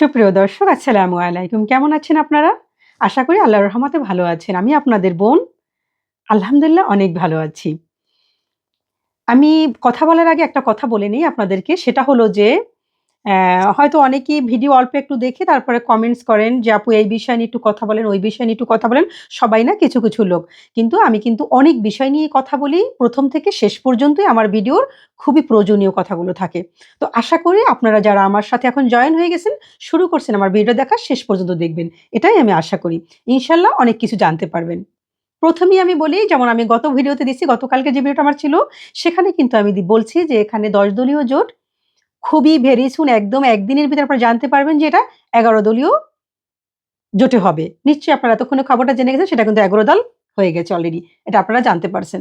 সুপ্রিয় দর্শক, আসসালামু আলাইকুম। কেমন আছেন আপনারা? আশা করি আল্লাহ রহমতে ভালো আছেন। আমি আপনাদের বোন। আলহামদুলিল্লাহ অনেক ভালো আছি। আমি কথা বলার আগে একটা কথা বলে নিই আপনাদেরকে। সেটা হলো যে হয়তো অনেকেই ভিডিও অল্প একটু দেখে তারপরে কমেন্টস করেন যে, আপু, এই বিষয় নিয়ে একটু কথা বলেন, ওই বিষয় নিয়ে একটু কথা বলেন। সবাই না কিছু কিছু লোক। কিন্তু আমি কিন্তু অনেক বিষয় নিয়ে কথা বলি, প্রথম থেকে শেষ পর্যন্তই আমার ভিডিওর খুবই প্রয়োজনীয় কথাগুলো থাকে। তো আশা করি আপনারা যারা আমার সাথে এখন জয়েন হয়ে গেছেন, শুরু করছেন আমার ভিডিও দেখা শেষ পর্যন্ত দেখবেন। এটাই আমি আশা করি। ইনশাল্লাহ অনেক কিছু জানতে পারবেন। প্রথমেই আমি বলি, যেমন আমি গত ভিডিওতে দিচ্ছি গতকালকে যে ভিডিওটা আমার ছিল, সেখানে কিন্তু আমি বলছি যে, এখানে দশ দলীয় জোট খুবই ভেরি সুন একদম একদিনের ভিতরে আপনারা জানতে পারবেন যে এটা এগারো দলীয় জোটে হবে। নিশ্চয়ই আপনারা এতক্ষণে খবরটা জেনে গেছেন, সেটা কিন্তু এগারো দল হয়ে গেছে অলরেডি এটা আপনারা জানতে পারছেন।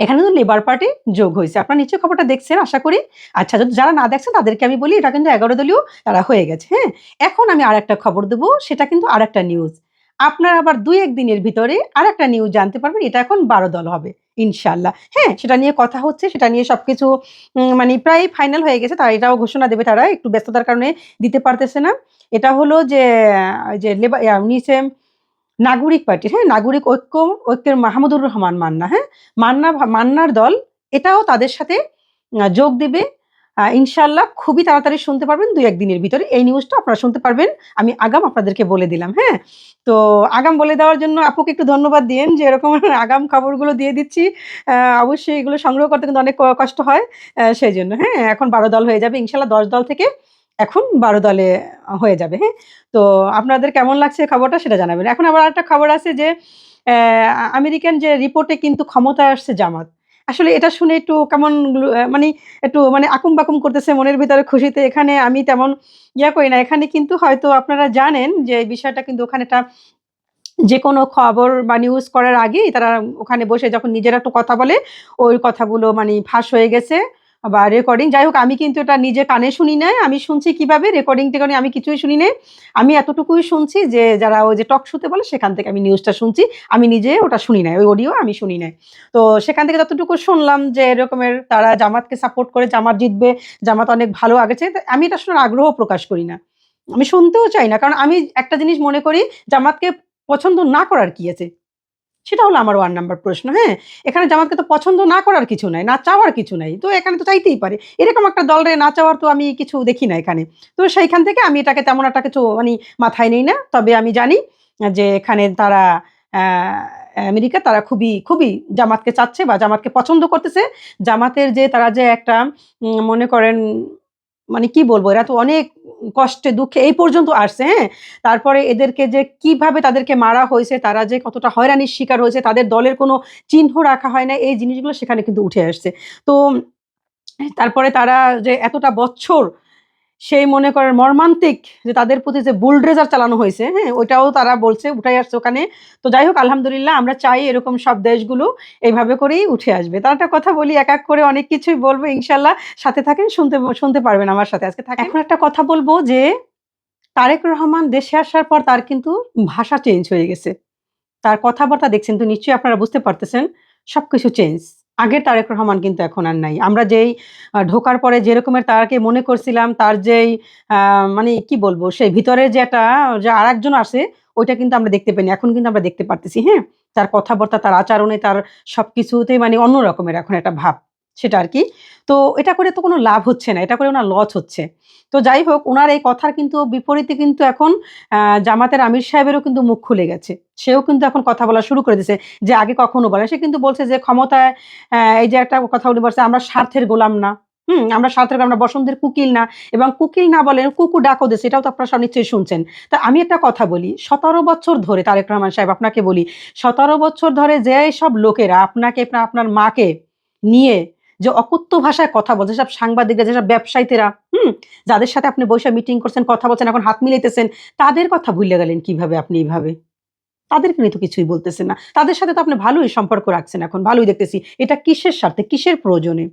এখানে কিন্তু লেবার পার্টি যোগ হয়েছে। আপনারা নিশ্চয়ই খবরটা দেখছেন, আশা করি। আচ্ছা যারা না দেখছেন, তাদেরকে আমি বলি, এটা কিন্তু এগারো দলীয়, তারা হয়ে গেছে হ্যাঁ? এখন আমি আর একটা খবর দেবো, সেটা কিন্তু আর একটা নিউজ আপনারা আবার দুই একদিনের ভিতরে আর একটা নিউজ জানতে পারবেন, এটা এখন বারো দল হবে। ইনশাল্লাহ হ্যাঁ সেটা নিয়ে কথা হচ্ছে, সেটা নিয়ে সব কিছু মানে প্রায় ফাইনাল হয়ে গেছে, তারা এটাও ঘোষণা দেবে, তারা একটু ব্যস্ততার কারণে দিতে পারতেছে না। এটা হলো যে যে লেবার হচ্ছে নাগরিক পার্টির হ্যাঁ নাগরিক ঐক্য, ঐক্যের মাহমুদুর রহমান মান্না হ্যাঁ মান্না, মান্নার দল, এটাও তাদের সাথে যোগ দেবে। ইনশাল্লাহ খুবই তাড়াতাড়ি শুনতে পারবেন, দুই একদিনের ভিতরে এই নিউজটা আপনারা শুনতে পারবেন। আমি আগাম আপনাদেরকে বলে দিলাম হ্যাঁ? তো আগাম বলে দেওয়ার জন্য আপুকে একটু ধন্যবাদ দিয়েন যে এরকম আগাম খবরগুলো দিয়ে দিচ্ছি। অবশ্যই এগুলো সংগ্রহ করতে কিন্তু অনেক কষ্ট হয় সেই জন্য হ্যাঁ? এখন বারো দল হয়ে যাবে ইনশাল্লাহ দশ দল থেকে এখন বারো দলে হয়ে যাবে হ্যাঁ? তো আপনাদের কেমন লাগছে খবরটা সেটা জানাবেন। এখন আবার একটা খবর আছে যে আমেরিকান যে রিপোর্টে কিন্তু ক্ষমতায় আসছে জামাত আসলে এটা শুনে একটু কেমন মানে একটু মানে আকুম বাকুম করতেছে মনের ভিতরে খুশিতে। এখানে আমি তেমন ইয়া করি না। এখানে কিন্তু হয়তো আপনারা জানেন যে এই বিষয়টা কিন্তু ওখানে একটা যে কোনো খবর বা নিউজ করার আগেই তারা ওখানে বসে যখন নিজেরা একটু কথা বলে, ওই কথাগুলো মানে ফাঁস হয়ে গেছে। বা রেকর্ডিং যাই হোক, আমি কিন্তু এটা নিজে কানে শুনি নাই। আমি শুনছি কীভাবে? রেকর্ডিং টেকর্ডিং আমি কিছুই শুনি নাই। আমি এতটুকুই শুনছি যে, যারা ওই যে টক শুতে বলে, সেখান থেকে আমি নিউজটা শুনছি। আমি নিজে ওটা শুনি নাই, ওই অডিও আমি শুনি নাই। তো সেখান থেকে যতটুকু শুনলাম যে, এরকমের তারা জামাতকে সাপোর্ট করে, জামাত জিতবে, জামাত অনেক ভালো আগেছে আমি এটা শোনার আগ্রহ প্রকাশ করি না। আমি শুনতেও চাই না, কারণ আমি একটা জিনিস মনে করি, জামাতকে পছন্দ না করার কি আছে? সেটা হলো আমার ওয়ান নাম্বার প্রশ্ন হ্যাঁ? এখানে জামাতকে তো পছন্দ না করার কিছু নাই, না চাওয়ার কিছু নাই, তো এখানে তো চাইতেই পারে। এরকম একটা দলরে না চাওয়ার তো আমি কিছু দেখি না এখানে। তো সেইখান থেকে আমি এটাকে তেমন একটা কিছু মানে মাথায় নেই না। তবে আমি জানি যে এখানে তারা আমেরিকা তারা খুবই খুবই জামাতকে চাচ্ছে বা জামাতকে পছন্দ করতেছে। জামাতের যে তারা যে একটা মনে করেন মানে কি বলব, এরা তো অনেক কষ্টে, দুঃখে, এই পর্যন্ত আসছে হ্যাঁ? তারপরে এদেরকে যে কীভাবে তাদেরকে মারা হয়েছে, তারা যে কতটা হয়রানির শিকার হয়েছে, তাদের দলের কোনো চিহ্ন রাখা হয় না, এই জিনিসগুলো সেখানে কিন্তু উঠে আসছে। তো, তারপরে তারা যে এতটা বছর সেই মনে করেন মর্মান্তিক যে তাদের প্রতি যে বুলড্রেজার চালানো হয়েছে হ্যাঁ ওইটাও তারা বলছে, উঠাই আসছে ওখানে। তো যাই হোক, আলহামদুলিল্লাহ, আমরা চাই এরকম সব দেশগুলো এইভাবে করেই উঠে আসবে। তার একটা কথা বলি, এক এক করে অনেক কিছুই বলব, ইনশাল্লাহ। সাথে থাকেন, শুনতে শুনতে পারবেন আমার সাথে আজকে। থাকেন? এখন একটা কথা বলব যে, তারেক রহমান দেশে আসার পর তার কিন্তু ভাষা চেঞ্জ হয়ে গেছে। তার কথাবার্তা দেখছেন তো নিশ্চয়ই আপনারা বুঝতে পারতেছেন, সবকিছু চেঞ্জ আগের তারেক রহমান কিন্তু এখন আর নাই। আমরা যেই ঢোকার পরে যেরকমের তারকে মনে করছিলাম, তার যেই মানে কি বলব, সেই ভিতরে যে একটা, যে আর একজন আসে, ওইটা কিন্তু আমরা দেখতে পাইনি। এখন কিন্তু আমরা দেখতে পারতেছি হ্যাঁ? তার কথাবার্তা, তার আচরণে, তার সব কিছুতেই মানে অন্য রকমের এখন একটা ভাব। সেটা আর কি। তো এটা করে তো কোনো লাভ হচ্ছে না, এটা করে ওনার লস হচ্ছে। তো যাই হোক, ওনার এই কথার কিন্তু বিপরীতে কিন্তু এখন জামাতের আমির সাহেবেরও কিন্তু মুখ খুলে গেছে। সেও কিন্তু এখন কথা বলা শুরু করে দিয়েছে, যে আগে কখনো বলে। সে কিন্তু বলছে যে ক্ষমতায় এই যে একটা কথা উনি বলছে, আমরা স্বার্থের গোলাম না। হুম, আমরা স্বার্থের গোলাম না, বসন্তের কুকিল না। এবং কুকিল না বলেন কুকু ডাকো দেশে, এটাও তো আপনারা সব নিশ্চয়ই শুনছেন। তা আমি একটা কথা বলি, সতেরো বছর ধরে, তারেক রহমান সাহেব আপনাকে বলি, সতেরো বছর ধরে যে সব লোকেরা আপনাকে, আপনার মাকে নিয়ে যে অকুত্ত ভাষায় কথা বলছে সব সাংবাদিকরা, যেসব ব্যবসায়ীরা, হুম, যাদের সাথে আপনি বসে মিটিং করছেন, কথা বলছেন, এখন হাত মিলাইতেছেন, তাদের কথা ভুলে গেলেন কীভাবে আপনি এইভাবে? তাদেরকে নিয়ে তো কিছুই বলতেছেন না। তাদের সাথে তো আপনি ভালোই সম্পর্ক রাখছেন এখন, ভালোই দেখতেছি। এটা কিসের স্বার্থে? কিসের প্রয়োজনে?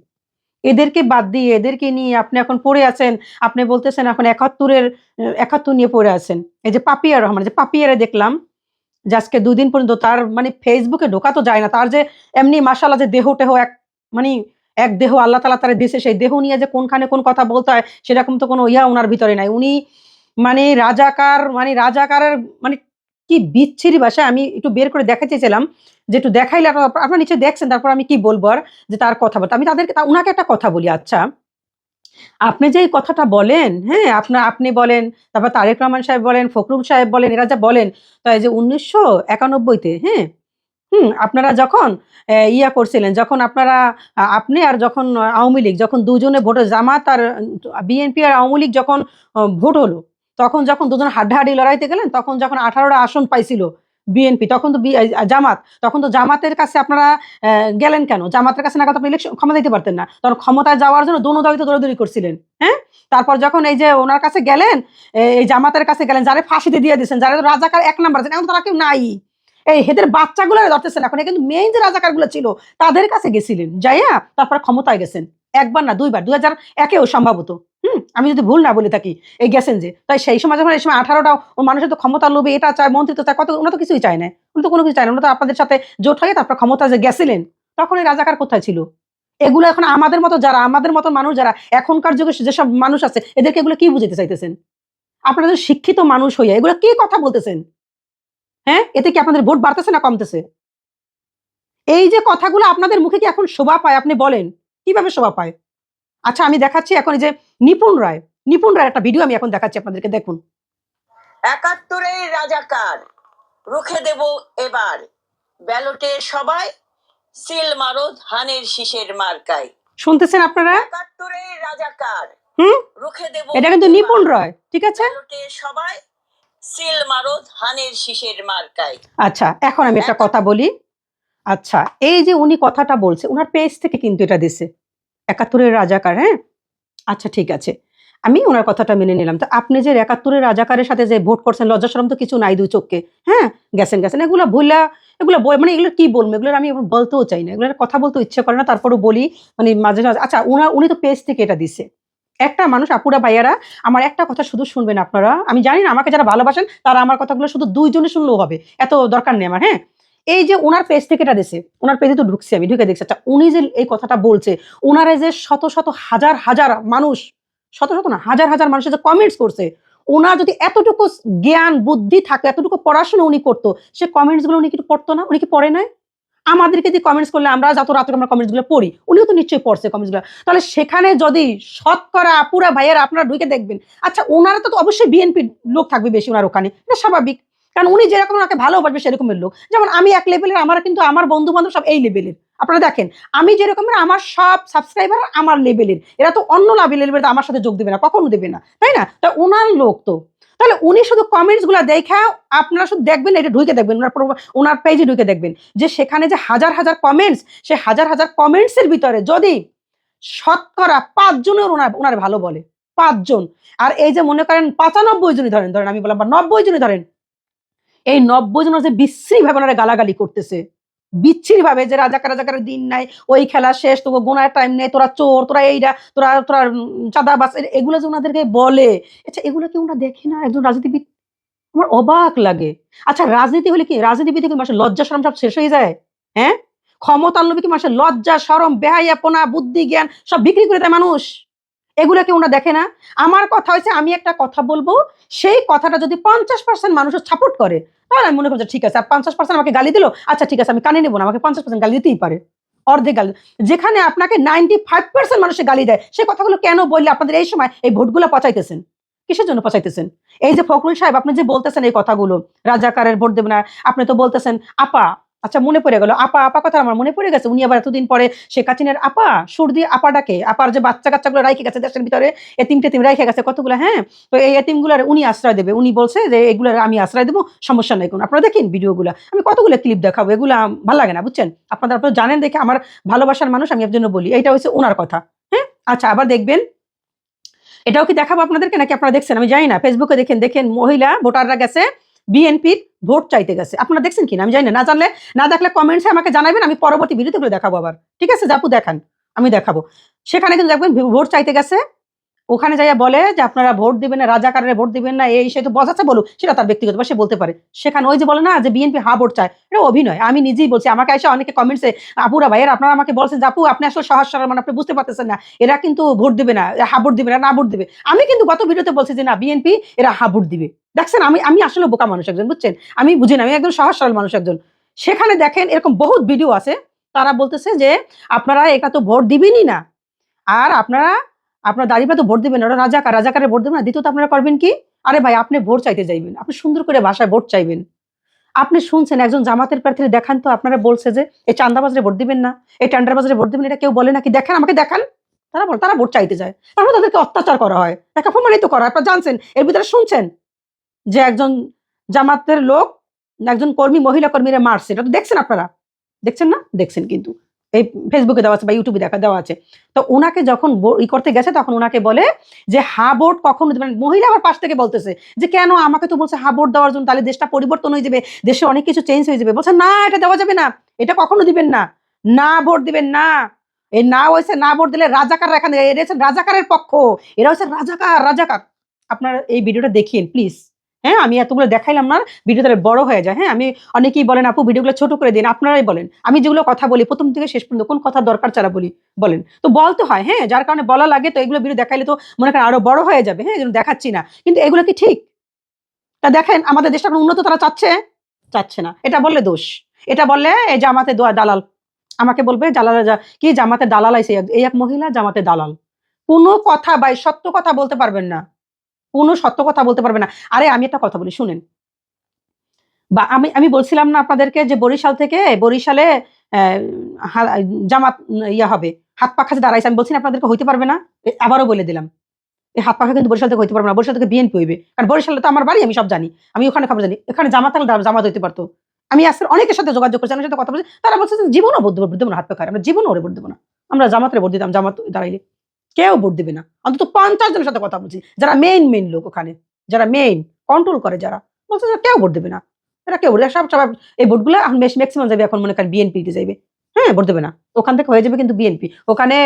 এদেরকে বাদ দিয়ে, এদেরকে নিয়ে আপনি এখন পড়ে আছেন, আপনি বলতেছেন এখন একাত্তরের একাত্তর নিয়ে পড়ে আছেন। এই যে পাপিয়া রহমান, যে পাপিয়ারে দেখলাম, যে আজকে দুদিন পর্যন্ত তার মানে ফেসবুকে ঢোকা তো যায় না, তার যে এমনি মাসাল্লাহ যে দেহ টেহ এক মানে এক দেহ আল্লাহ তালা তার দিছে, সেই দেহ নিয়ে যে কোনখানে কোন কথা বলতে হয়, সেরকম তো কোনো ইয়া ওনার ভিতরে নাই। উনি মানে রাজাকার মানে রাজাকারের মানে কি বিচ্ছিরি ভাষায় আমি একটু বের করে দেখাতে চেয়েছিলাম, যে একটু দেখাইলে আপনারা নিচে দেখছেন, তারপর আমি কি বলব আর যে তার কথা বলতে। আমি তাদেরকে উনাকে একটা কথা বলি আচ্ছা। আপনি যে এই কথাটা বলেন হ্যাঁ আপনার, আপনি বলেন, তারপর তারেক রহমান সাহেব বলেন, ফখরুল সাহেব বলেন, এরা যা বলেন তাই যে উনিশশো একানব্বইতে হ্যাঁ হুম, আপনারা যখন ইয়া করছিলেন, যখন আপনারা আপনি আর যখন আওয়ামী লীগ, যখন দুজনে ভোটে, জামাত আর বিএনপি আর আওয়ামী লীগ যখন ভোট হলো, তখন যখন দুজন হাড্ডাহাড্ডি লড়াইতে গেলেন, তখন যখন আঠারোটা আসন পাইছিল বিএনপি, তখন তো জামাত, তখন তো জামাতের কাছে আপনারা গেলেন কেন? জামাতের কাছে না কথা আপনি ইলেকশন ক্ষমতা দিতে পারতেন না। তখন ক্ষমতায় যাওয়ার জন্য দোনো দলই তো দৌড়াদৌড়ি করছিলেন হ্যাঁ? তারপর যখন এই যে ওনার কাছে গেলেন এই জামাতের কাছে গেলেন, যারা ফাঁসিতে দিয়ে দিয়েছেন, যারা রাজাকার এক নাম্বার এখন তারা কেউ নাই। এই হেদের বাচ্চাগুলো ধরতেছেন এখন। কিন্তু মেইন যে রাজাকারগুলো ছিল, তাদের কাছে গেছিলেন। যাইয়া তারপর ক্ষমতায় গেছেন। একবার না দুইবার, দুই হাজার একেও সম্ভবত। আমি যদি ভুল না বলে থাকি, এই গেছেন যে। তাই সেই সময় যখন এই সময় আঠারোটা মানুষের তো ক্ষমতা লোভে এটা চায়, মন্ত্রিত্ব চায়, কত ওনা তো কিছুই চায় না। উনি তো কোনো কিছু চায় না। ওনা তো আপনাদের সাথে জোট হয়ে তারপর ক্ষমতা যে গেছিলেন, তখন এই রাজাকার কোথায় ছিল? এগুলো এখন আমাদের মতো যারা, আমাদের মতো মানুষ যারা, এখনকার যুগে যেসব মানুষ আছে, এদেরকে এগুলো কি বুঝাতে চাইতেছেন? আপনারা শিক্ষিত মানুষ হইয়া এগুলো কি কথা বলতেছেন? হ্যাঁ? এতে কি আপনাদের ভোট বাড়তেছে না কমতেছে? এই যে কথাগুলো আপনাদের মুখে কি এখন শোভা পায়? আপনি বলেন কীভাবে শোভা পায়? আচ্ছা আমি দেখাচ্ছি এখন এই যে নিপুণ রায়। নিপুণ রায় একটা ভিডিও আমি এখন দেখাচ্ছি আপনাদেরকে দেখুন। একাত্তরের রাজাকার রুখে দেব এবার। ব্যালটে সবাই সিল মারো ধানের শীষের মার্কায়। শুনতেছেন আপনারা? একাত্তরের রাজাকার হুম? রুখে দেব এটা কিন্তু নিপুণ রায় ঠিক আছে? ব্যালটে সবাই সিল মারো ধানের শীষের মার্কায়। আচ্ছা এখন আমি একটা কথা বলি। আচ্ছা এই যে উনি কথাটা বলছে ওনার পেজ থেকে কিন্তু এটা দিছে। একাত্তরের রাজাকার হ্যাঁ? আচ্ছা ঠিক আছে। আমি ওনার কথাটা মেনে নিলাম। তো আপনি যে একাত্তরের রাজাকারের সাথে যে ভোট করছেন, লজ্জাশরম তো কিছু নাই দুই চোখকে হ্যাঁ? গেছেন গেছেন। এগুলো ভুলা, এগুলো মানে এগুলো কি বলব? এগুলো আমি বলতেও চাই না। এগুলোর কথা বলতে ইচ্ছে করে না, তারপরও বলি মানে মাঝে মাঝে আচ্ছা ওনার উনি তো পেজ থেকে এটা দিছে। একটা মানুষ, আপুরা, ভাইয়ারা, আমার একটা কথা শুধু শুনবেন আপনারা। আমি জানি না, আমাকে যারা ভালোবাসেন, তারা আমার কথাগুলো শুধু দুইজনে শুনলেও হবে। এত দরকার নেই আমার হ্যাঁ? এই যে ওনার পেজ থেকে এটা দিছে, ওনার পেজে তো ঢুকছি আমি, ঢুকে দেখছি। আচ্ছা উনি যে এই কথাটা বলছে ওনারে যে শত শত হাজার হাজার মানুষ, শত শত না, হাজার হাজার মানুষের যে কমেন্টস করছে, ওনার যদি এতটুকু জ্ঞান, বুদ্ধি থাকে, এতটুকু পড়াশোনা উনি করতো, সে কমেন্টসগুলো উনি কি পড়তো না? উনি কি পড়ে নাই? আমাদেরকে দিয়ে কমেন্টস করলে আমরা যত রাত্রে আমরা কমেন্টসগুলো পড়ি, উনিও তো নিশ্চয়ই পড়ছে কমেন্টসগুলো। তাহলে সেখানে যদি শতকরা আপুরা ভাইয়েরা আপনারা ঢুকে দেখবেন আচ্ছা ওনারা তো অবশ্যই বিএনপি লোক থাকবে বেশি ওনার ওখানে, এটা স্বাভাবিক। কারণ উনি যেরকম ওনাকে ভালোবাসবে সেরকমের লোক। যেমন আমি এক লেভেলের আমার কিন্তু আমার বন্ধু বান্ধব সব এই লেভেলের আপনারা দেখেন, আমি যেরকমের, আমার সব সাবস্ক্রাইবার আমার লেভেলের এরা। তো অন্য লেভেলের আমার সাথে যোগ দেবে না, কখনো দেবে না। তাই না? তা ওনার লোক তো। তাহলে উনি শুধু কমেন্টসগুলা দেখা আপনারা শুধু দেখবেন এটা ঢুকে দেখবেন। ওনার ওনার পেজে ঢুকে দেখবেন। যে সেখানে যে হাজার হাজার কমেন্টস সে হাজার হাজার কমেন্টস এর ভিতরে যদি শতকরা পাঁচজনের ওনার ওনার ভালো বলে, পাঁচজন। আর এই যে মনে করেন পঁচানব্বই জনই ধরেন ধরেন আমি বললাম বা নব্বই জনই ধরেন, এই নব্বই জনের যে বিশ্রী ভাবে ওনারা গালাগালি করতেছে বিচ্ছিরি ভাবে যে রাজাকার রাজাকারের দিন নাই, ওই খেলা শেষ, তোকে গোনার টাইম নেই, তোরা চোর, তোরা এইটা তোরা তোরা চাঁদাবাস এগুলো যে ওনাদেরকে বলে আচ্ছা এগুলো কি ওনারা দেখে না? একজন রাজনীতিবিদ, আমার অবাক লাগে। আচ্ছা রাজনীতি হলে কি, রাজনীতিবিদ কি মানুষের লজ্জা সরম সব শেষ হয়ে যায়? হ্যাঁ? ক্ষমতার লোভে কি মানুষের লজ্জা, সরম বেহাইয়াপনা বুদ্ধি, জ্ঞান সব বিক্রি করে দেয় মানুষ? এগুলো কি ওনারা দেখে না। আমার কথা হয়েছে, আমি একটা কথা বলব, সেই কথাটা যদি পঞ্চাশ পার্সেন্ট মানুষের সাপোর্ট করে, তাহলে আমি মনে করছি ঠিক আছে, আর পঞ্চাশ পার্সেন্ট আমাকে গালি দিল আচ্ছা ঠিক আছে, আমি কানে নেব না, আমাকে পঞ্চাশ পার্সেন্ট গালি দিতেই পারে। অর্ধেক গালি, যেখানে আপনাকে নাইনটি ফাইভ পার্সেন্ট মানুষের গালি দেয় সেই কথাগুলো কেন বললে আপনাদের এই সময় এই ভোটগুলো পচাইতেছেন? কিসের জন্য পচাইতেছেন? এই যে ফখরুল সাহেব, আপনি যে বলতেছেন এই কথাগুলো, রাজাকারের ভোট দেবেন আপনি তো বলতেছেন, আপা আচ্ছা মনে পড়ে গেল, আপা আপা কথা আমার মনে পড়ে গেছে, উনি আবার এতদিন পরে শেখ হাসিনার আপা, সুর দিয়ে আপা ডাকে আপার যে বাচ্চা কাচ্চাগুলো রাইখে গেছে দেশের ভিতরে, এতিম টেতিম রাইখে গেছে কতগুলো হ্যাঁ? তো এই এতিমগুলার উনি আশ্রয় দেবে, উনি বলছে যে এগুলার আমি আশ্রয় দেবো, সমস্যা নাই কোনো। আপনারা দেখেন ভিডিওগুলো, আমি কতগুলো ক্লিপ দেখাবো, এগুলো ভালো লাগে না, বুঝছেন? আপনারা আপনারা জানেন দেখে আমার ভালোবাসার মানুষ আমি এর জন্য বলি, এইটা হচ্ছে ওনার কথা হ্যাঁ? আচ্ছা আবার দেখবেন, এটাও কি দেখাবো আপনাদেরকে, নাকি আপনারা দেখছেন? আমি জানি না ফেসবুকে দেখেন দেখেন মহিলা, ভোটাররা গেছে, বিএনপির ভোট চাইতে গেছে। আপনারা দেখছেন কিনা? আমি জানি না। না জানলে, না দেখলে কমেন্টসে আমাকে জানাবেন, আমি পরবর্তী ভিডিওতে দেখাবো আবার। ঠিক আছে? জাপু দেখান, আমি দেখাবো। সেখানে কিন্তু দেখবেন ভোট চাইতে গেছে। ওখানে যাইয়া বলে যে আপনারা ভোট দিবেন না, রাজাকারের ভোট দিবেন না, এই সে তো বসাচ্ছে বলুক, সেটা তার ব্যক্তিগত সে বলতে পারে। সেখানে ওই যে বলে না যে বিএনপি হা ভোট চায়, এটা অভিনয়। আমি নিজেই বলছি, আমাকে এসে অনেকে কমেন্টসে আপুরা ভাইয়ের আপনারা আমাকে বলছেন আপু, আপনি আসলে সহজ সরল মানে আপনি বুঝতে পারতেছেন না। এরা কিন্তু ভোট দিবে না হা ভোট দিবে না না ভোট দিবে। আমি কিন্তু গত ভিডিওতে বলছি যে, না বিএনপি এরা হা ভোট দিবে। দেখছেন, আমি আমি আসলে বোকা মানুষ একজন, বুঝছেন? আমি বুঝি না, আমি একদম সহজ সরল মানুষ একজন। সেখানে দেখেন এরকম বহুত ভিডিও আছে, তারা বলতেছে যে, আপনারা এটা তো ভোট দিবেনই না। আর আপনারা, আপনার দাঁড়িয়ে তো ভোট দিবেন ওরা রাজাকার রাজাকারে ভোট দেবেন না। দ্বিতীয়ত আপনারা করবেন কি? আরে ভাই, আপনি ভোট চাইতে যাইবেন, আপনি সুন্দর করে ভাষায় ভোট চাইবেন। আপনি শুনছেন, একজন জামাতের প্রার্থীরা দেখান তো, আপনারা বলছে যে এই চান্দাবাজারে ভোট দিবেন না এই টেন্ডার বাজারে ভোট দিবেন এটা কেউ বলে নাকি দেখেন, আমাকে দেখান। তারা বল, তারা ভোট চাইতে যায়। তারপর তাদেরকে অত্যাচার করা হয়। তাকে অপমানিত করা হয়। আপনারা জানছেন, এর ভিতরে শুনছেন? যে একজন জামাতের লোক, একজন কর্মী, মহিলা কর্মীরা মারছে। এটা তো দেখছেন আপনারা? দেখছেন না? দেখছেন কিন্তু। এই ফেসবুকে দেওয়া আছে বা ইউটিউবে দেখা, দেওয়া আছে। তো ওনাকে যখন ই করতে গেছে, তখন ওনাকে বলে যে, হা ভোট কখনো দেবেন না। মহিলা আমার পাশ থেকে বলতেছে যে, কেন আমাকে তো বলছে হা ভোট দেওয়ার জন্য? তাহলে দেশটা পরিবর্তন হয়ে যাবে, দেশে অনেক কিছু চেঞ্জ হয়ে যাবে। বলছে, না, এটা দেওয়া যাবে না। এটা কখনো দিবেন না। না ভোট দিবেন না। এই না হয়েছে, না ভোট দিলে রাজাকার এখানে এরা হচ্ছে রাজাকারের পক্ষ। এরা হচ্ছে রাজাকার রাজাকার। আপনারা এই ভিডিওটা দেখিয়েন প্লিজ হ্যাঁ আমি এতগুলো দেখাইলাম না ভিডিও তাহলে বড় হয়ে যায়। হ্যাঁ আমি অনেকেই বলেন, আপু ভিডিওগুলো ছোট করে দিন। আপনারাই বলেন। আমি যেগুলো কথা বলি, প্রথম থেকে শেষ পর্যন্ত কোন কথা দরকার ছাড়া বলি, বলেন। তো বলতে হয় হ্যাঁ যার কারণে বলা লাগে, তো এগুলো ভিডিও দেখাইলে তো মনে করেন আরও বড় হয়ে যাবে। হ্যাঁ দেখাচ্ছি না। কিন্তু এগুলো কি ঠিক? তা দেখেন, আমাদের দেশটা উন্নত তারা চাচ্ছে? চাচ্ছে না। এটা বললে দোষ। এটা বললে এই জামাতে দালাল। আমাকে বলবে, জালাল কি জামাতে দালাল এক- এই এক মহিলা জামাতে দালাল। কোনো কথা বা সত্য কথা বলতে পারবেন না। কোনো সত্য কথা বলতে পারবে না। আরে, আমি একটা কথা বলি, শুনেন। বা আমি আমি বলছিলাম না আপনাদেরকে যে বরিশাল থেকে, বরিশালে জামাত, ইয়া হবে, হাত পাখা যে দাঁড়াইছে, আমি বলছি না আপনাদেরকে হইতে পারবে না আবারও বলে দিলাম। এই হাত পাখা কিন্তু বরিশাল থেকে হইতে পারবে না, বরিশাল থেকে বিএনপি হইবে। কারণ বরিশালে তো আমার বাড়ি, আমি সব জানি। আমি ওখানে খবর জানি, এখানে জামাত থাকলে জামাত হইতে পারতো। আমি আসলে অনেকের সাথে যোগাযোগ করছি আমার সাথে কথা বলছি, তারা বলছে জীবনও ভোট দেবো না হাত পাখা আমরা জীবনও ওরে ভোট দেবো না। আমরা জামাতের ভোট দিতাম, জামাত দাঁড়াইলে। কেউ ভোট দেবে না। অন্তত পঞ্চাশ জনের সাথে কথা বলছি। যারা মেইন মেইন লোক ওখানে যারা মেইন কন্ট্রোল করে যারা বলছে কেউ ভোট দেবে না। এরা কেউ ভোট সব সবাই এই ভোটগুলো এখন বেশ ম্যাক্সিমাম যাবে এখন মনে করেন বিএনপিতে যাবে হ্যাঁ ভোট দেবে না। ওখান থেকে হয়ে যাবে কিন্তু বিএনপি ওখানে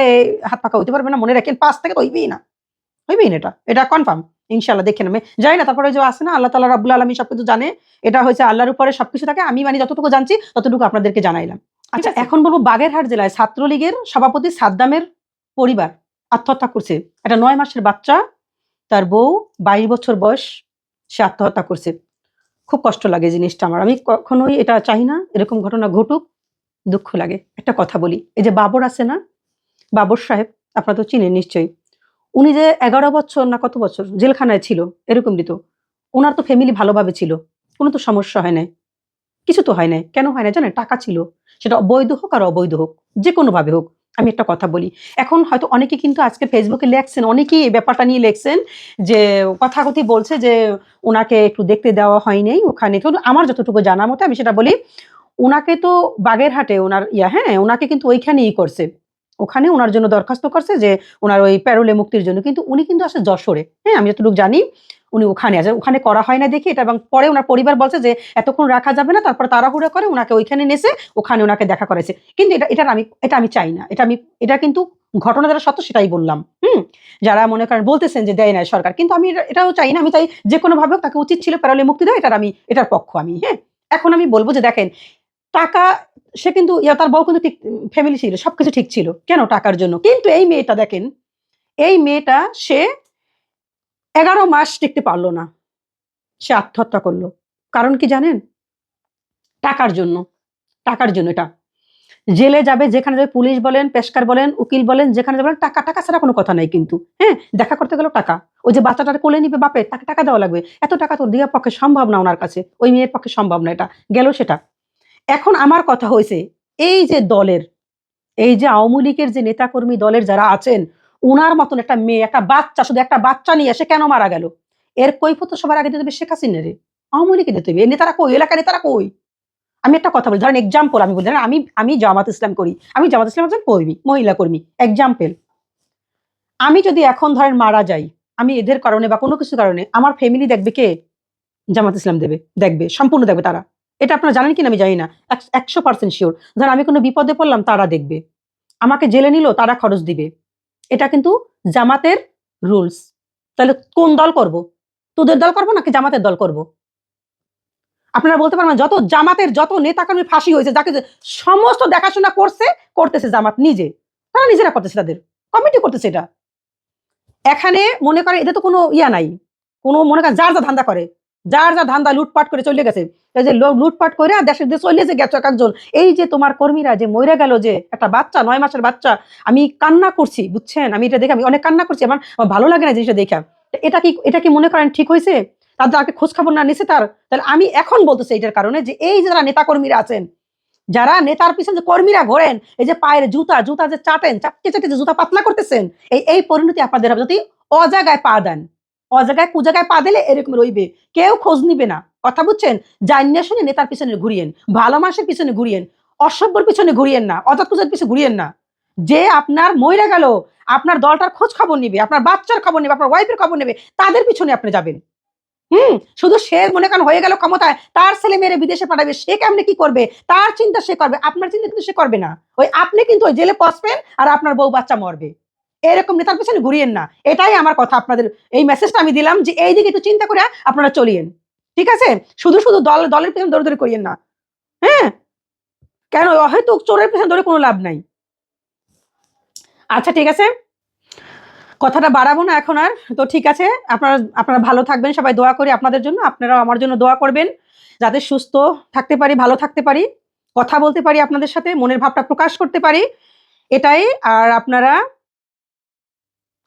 হাত পাকা হইতে পারবে না মনে রাখেন পাঁচ থেকে তো হইবেই না। হইবেই না এটা। এটা কনফার্ম ইনশাল্লাহ দেখে নেবে। যাই না তারপরে যে আছে না আল্লাহ তালা রাবুল আলমী সবকিছু জানে। এটা হয়েছে আল্লাহর উপরে সবকিছু থাকে। আমি মানে যতটুকু জানছি ততটুকু আপনাদেরকে জানাইলাম। আচ্ছা এখন বলব বাগেরহাট জেলায় ছাত্রলীগের সভাপতি সাদ্দামের পরিবার। আত্মহত্যা করছে। একটা নয় মাসের বাচ্চা, তার বউ, বাইশ বছর বয়স, সে আত্মহত্যা করছে। খুব কষ্ট লাগে জিনিসটা আমার। আমি কখনোই এটা চাই না, এরকম ঘটনা ঘটুক, দুঃখ লাগে। একটা কথা বলি, এই যে বাবর আছে না, বাবর সাহেব, আপনারা তো চিনেন নিশ্চয়ই, উনি যে এগারো বছর না কত বছর জেলখানায় ছিল, এরকম দিত ওনার তো ফ্যামিলি ভালোভাবে ছিল, কোনো তো সমস্যা হয় নাই, কিছু তো হয় নাই, কেন হয় না জানেন? টাকা ছিল, সেটা অবৈধ হোক আর অবৈধ হোক, যে কোনোভাবে হোক। আমি একটা কথা বলি। এখন হয়তো অনেকে কিন্তু আজকে ফেসবুকে লেখছেন, অনেকেই এই ব্যাপারটা নিয়ে লেখছেন যে, কথাকথি বলছে যে ওনাকে একটু দেখতে দেওয়া হয়নি ওখানে। কিন্তু আমার যতটুকু জানা মতো আমি সেটা বলি ওনাকে তো বাগেরহাটে ওনার ইয়া হ্যাঁ ওনাকে কিন্তু ওইখানেই করছে। ওখানে ওনার জন্য দরখাস্ত করছে যে ওনার ওই প্যারোলে মুক্তির জন্য। কিন্তু উনি কিন্তু আসে যশোরে হ্যাঁ আমি যতটুকু জানি উনি ওখানে আছে। ওখানে করা হয় না দেখি এটা এবং পরে ওনার পরিবার বলছে যে, এতক্ষণ রাখা যাবে না, তারপর তাড়াহুড়ো করে ওনাকে ওইখানে নেছে ওখানে ওনাকে দেখা করেছে কিন্তু এটা এটা আমি এটা আমি চাই না। এটা আমি, এটা কিন্তু ঘটনা যারা সত্য সেটাই বললাম। হুম? যারা মনে করেন বলতেছেন যে দেয় না সরকার, কিন্তু আমি এটা- এটাও চাই না। আমি চাই যে কোনো ভাবে তাকে উচিত ছিল প্যারোলে মুক্তি দেওয়া, এটার আমি, এটার পক্ষ আমি হ্যাঁ? এখন আমি বলব যে দেখেন, টাকা, সে কিন্তু তার বউ কিন্তু ঠিক ফ্যামিলি ছিল, সবকিছু ঠিক ছিল। কেন টাকার জন্য? কিন্তু এই মেয়েটা দেখেন, এই মেয়েটা, সে এগারো মাস টিকতে পারল না। সে আত্মহত্যা করল। কারণ কি জানেন? টাকার জন্য। টাকার জন্য এটা। জেলে যাবে, যেখানে যাবে পুলিশ বলেন, পেশকার বলেন, উকিল বলেন, যেখানে যাবেন টাকা টাকা ছাড়া কোনো কথা নাই কিন্তু। হ্যাঁ দেখা করতে গেলেও টাকা। ওই যে বাচ্চাটার কোলে নিবে বাপে তাকে টাকা দেওয়া লাগবে। এত টাকা তোর দেওয়ার পক্ষে সম্ভব না ওনার কাছে। ওই মেয়ের পক্ষে সম্ভব না এটা। গেল সেটা। এখন আমার কথা হয়েছে, এই যে দলের, এই যে আওয়ামী লীগের যে নেতাকর্মী দলের যারা আছেন উনার মতন একটা মেয়ে, একটা বাচ্চা, শুধু একটা বাচ্চা নিয়ে এসে কেন মারা গেল? এর কৈফত সবার আগে দিতে হবে শেখ হাসিনা রে। আওয়ামী লীগকে দিতে হবে এ নেতারা কই? এলাকার নেতারা কই? আমি একটা কথা বলি, ধরেন এক্সাম্পল আমি বলি, ধরেন আমি আমি জামাত ইসলাম করি, আমি জামাত ইসলাম একজন কর্মী, মহিলা কর্মী এক্সাম্পল আমি যদি এখন ধরেন মারা যাই, আমি এদের কারণে বা কোনো কিছু কারণে আমার ফ্যামিলি দেখবে কে? জামাত ইসলাম দেবে, দেখবে, সম্পূর্ণ দেখবে তারা। এটা আপনারা জানেন কিনা আমি জানি না। একশো পার্সেন্ট শিওর ধর আমি কোনো বিপদে পড়লাম, তারা দেখবে। আমাকে জেলে নিল, তারা খরচ দিবে। এটা কিন্তু জামাতের রুলস তাহলে কোন দল করব? তোদের দল করব নাকি জামাতের দল করব? আপনারা বলতে পারবেন যত জামাতের যত নেতা নেতাকর্মী ফাঁসি হয়েছে, যাকে সমস্ত দেখাশোনা করছে, করতেছে জামাত নিজে। তারা নিজেরা করতেছে তাদের। কমিটি করতেছে এটা। এখানে মনে করে, এদের তো কোনো ইয়া নাই। কোনো মনে করে যার যা ধান্দা করে। যার যা ধান্দা লুটপাট করে চলে গেছে, এই যে লুটপাট করে আর দেশের দেশে চলে গেছে এক একজন। এই যে তোমার কর্মীরা যে মরে গেল যে একটা বাচ্চা, নয় মাসের বাচ্চা, আমি কান্না করছি, বুঝছেন? আমি এটা দেখে আমি অনেক কান্না করছি, আমার ভালো লাগে না জিনিসটা দেখে। এটা কি এটা কি মনে করেন ঠিক হয়েছে? তাদের আগে খোঁজ খবর না নিছে তার। তাহলে আমি এখন বলতেছি এটার কারণে যে এই যে যারা নেতা কর্মীরা আছেন, যারা নেতার পিছনে যে কর্মীরা ঘোরেন, এই যে পায়ের জুতা জুতা যে চাটেন চাপকে চাটে যে জুতা পাতলা করতেছেন, এই এই পরিণতি আপনাদের যদি অজাগায় পা দেন। অজাগায় কুজাগায় পা দিলে এরকম রইবে। কেউ খোঁজ নিবে না। কথা বুঝছেন? জানিয়ে শুনে নেতার পিছনে ঘুরিয়েন। ভালো মানুষের পিছনে ঘুরিয়েন। অসভ্যর পিছনে ঘুরিয়েন না। অজাত কুজার পিছনে ঘুরিয়েন না। যে আপনার মইরা গেল, আপনার দলটার খোঁজ খবর নিবে, আপনার বাচ্চার খবর নেবে, আপনার ওয়াইফের খবর নেবে, তাদের পিছনে আপনি যাবেন। হুম? শুধু সে মনে করেন হয়ে গেল ক্ষমতায়, তার ছেলে মেয়েরে বিদেশে পাঠাবে, সে কেমনে কি করবে? তার চিন্তা সে করবে, আপনার চিন্তা কিন্তু সে করবে না। ওই আপনি কিন্তু ওই জেলে পসবেন আর আপনার বউ বাচ্চা মরবে। এরকম নেতার পিছনে ঘুরিয়েন না। এটাই আমার কথা আপনাদের। এই মেসেজটা আমি দিলাম যে এই দিকে একটু চিন্তা করে আপনারা চলিয়েন। ঠিক আছে? শুধু শুধু দল দলের পিছনে দৌড়ে দৌড়ে করিয়েন না। হ্যাঁ? কেন? হয়তো চোরের পিছনে দৌড়ে কোনো লাভ নাই। আচ্ছা ঠিক আছে? কথাটা বাড়াবো না এখন আর। তো ঠিক আছে, আপনারা আপনারা ভালো থাকবেন, সবাই দোয়া করি আপনাদের জন্য। আপনারাও আমার জন্য দোয়া করবেন। যাতে সুস্থ থাকতে পারি, ভালো থাকতে পারি, কথা বলতে পারি আপনাদের সাথে, মনের ভাবটা প্রকাশ করতে পারি। এটাই, আর আপনারা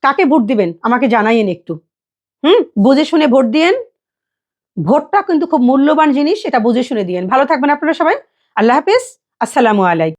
কাকে ভোট দিবেন? আমাকে জানাইয়েন একটু। হুম? বুঝে শুনে ভোট দিয়েন। ভোটটা কিন্তু খুব মূল্যবান জিনিস এটা বুঝে শুনে দিয়েন। ভালো থাকবেন আপনারা সবাই। আল্লাহ হাফিজ। আসসালামু আলাইকুম।